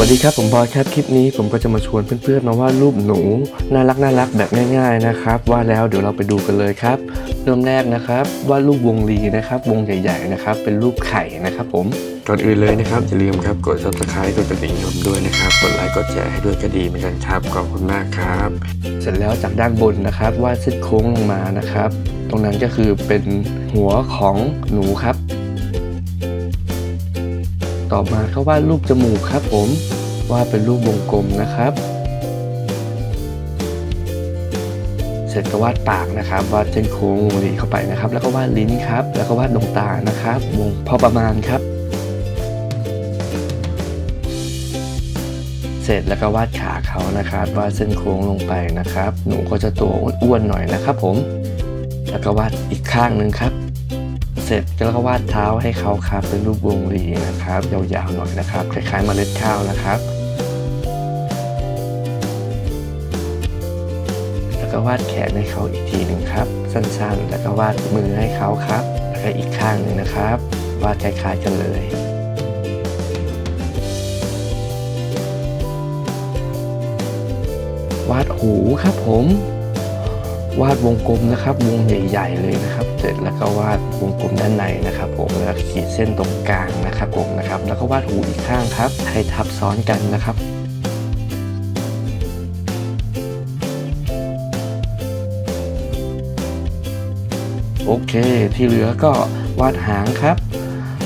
วัสดีครับผมบอยครับคลิปนี้ผมก็จะมาชวนเพื่อนๆมาวาดรูปหนูน่ารักน่ารักแบบง่าย ๆนะครับวาดแล้วเดี๋ยวเราไปดูกันเลยครับ เริ่มแรกนะครับวาดรูปวงลีนะครับ วงใหญ่ๆนะครับ เป็นรูปไข่นะครับผมก่อนอื่นเลยนะครับอย่าลืมครับกด subscribe กดกระดิ่งยมด้วยนะครับกดไลค์กดแชร์ให้ด้วยก็ดีเหมือนกันครับขอบคุณมากครับ เสร็จแล้วจากด้านบนนะครับวาดเส้นโค้งลงมานะครับ ตรงนั้นก็คือเป็นหัวของหนูครับ ต่อมาก็วาดรูปจมูกครับผมวาดเป็นรูปวงกลมนะครับ เสร็จก็วาดปากนะครับ วาดเส้นโค้งวงรีเข้าไปนะครับ แล้วก็วาดลิ้นครับ แล้วก็วาดดวงตานะครับวงพอประมาณครับ เสร็จแล้วก็วาดขาเขานะครับ วาดเส้นโค้งลงไปนะครับ หนูก็จะตัวอ้วนๆหน่อยนะครับ ผม แล้วก็วาดอีกข้างหนึ่งครับ เสร็จแล้วก็วาดเท้าให้เขาครับเป็นรูปวงรีนะครับ ยาวๆหน่อยนะครับ คล้ายๆเมล็ดข้าวนะครับแล้วก็วาดแขนให้เขาอีกทีหนึ่งครับ สั้นๆ แล้วก็วาดมือให้เขาครับ แล้วก็อีกข้างหนึ่งนะครับ วาดคล้ายๆกันเลยวาดหูครับผม วาดวงกลมนะครับ วงใหญ่ ๆ เลยนะครับ เสร็จแล้วก็วาดวงกลมด้านในนะครับ ผมแล้วขีดเส้นตรงกลางนะครับผมนะครับ แล้วก็วาดหูอีกข้างครับ ให้ทับซ้อนกันนะครับโอเค ที่เหลือก็วาดหางครับ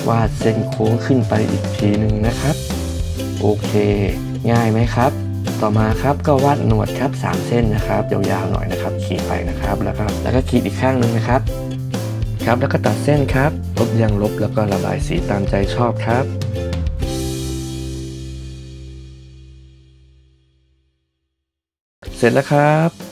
วาดเส้นโค้งขึ้นไปอีกทีหนึ่งนะครับ โอเค ง่ายไหมครับ ต่อมาครับก็วาดหนวดครับสามเส้นนะครับยาวๆหน่อยนะครับ ขีดไปนะครับ แล้วก็แล้วก็ขีดอีกข้างหนึ่งนะครับครับแล้วก็ตัดเส้นครับลบยางลบแล้วก็ระบายสีตามใจชอบครับเสร็จแล้วครับ